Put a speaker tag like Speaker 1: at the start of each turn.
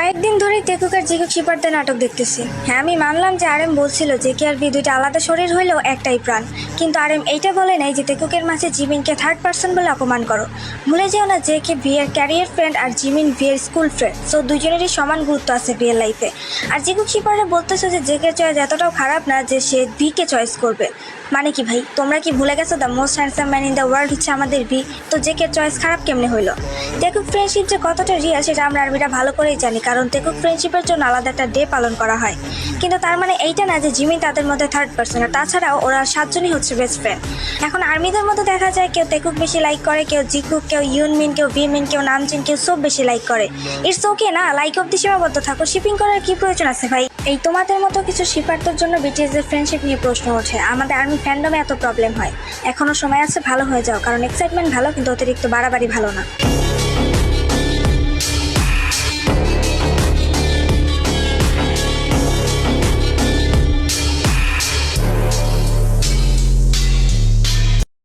Speaker 1: কয়েকদিন ধরেই তেকুক আর জিকুক শিপারদের নাটক দেখতেছি। হ্যাঁ আমি মানলাম যে আরএম বলছিল যে কে আর বি দুইটা আলাদা শরীর হইলেও একটাই প্রাণ। কিন্তু আরএম এইটা বলে নাই যে তেকুকের মাঝে জিমিনকে থার্ড পার্সন বলে অপমান করো। ভুলে যেও না যে কে বিয়ের ক্যারিয়ার ফ্রেন্ড আর জিমিন বিয়ের স্কুল ফ্রেন্ড সো দুজনেরই সমান গুরুত্ব আছে বিয়ের লাইফে আর জিকুক শিপারে বলতেছে যে জেকে চয়েস এতটাও খারাপ না যে সে বিকে চয়েস করবে। মানে কি ভাই, তোমরা কি ভুলে গেছো the most handsome man in the world হচ্ছে আমাদের বি তো জেকের চয়েস খারাপ কেমনে হইল? তেকুক ফ্রেন্ডশিপ যে কতটা রিয়াল সেটা আমরা আর্মিরা ভালো করেই জানি, কারণ তেকুক ফ্রেন্ডশিপের জন্য আলাদা একটা ডে পালন করা হয়। কিন্তু তার মানে এইটা না যে জিমি তাদের মধ্যে থার্ড পার্সন আর তাছাড়াও ওরা সাতজনই হচ্ছে বেস্ট ফ্রেন্ড এখন আর্মিদের মধ্যে দেখা যায় কেউ তেকুক বেশি লাইক করে, কেউ জিকুক, কেউ ইউনমিন, কেউ বিমিন কেউ নামচিন কেউ সব বেশি লাইক করে। ইটস ওকে না? লাইক অব্দি সীমাবদ্ধ থাকো। শিপিং করার কি প্রয়োজন আছে ভাই? এই তোমাদের মতো কিছু শিপারদের জন্য বিটিএস এর ফ্রেন্ডশিপ নিয়ে প্রশ্ন ওঠে। আমাদের আর্মি ফ্যান্ডমে এত প্রবলেম হয়। এখনও সময় আছে, ভালো হয়ে যাও। কারণ এক্সাইটমেন্ট ভালো, কিন্তু অতিরিক্ত বাড়াবাড়ি ভালো না।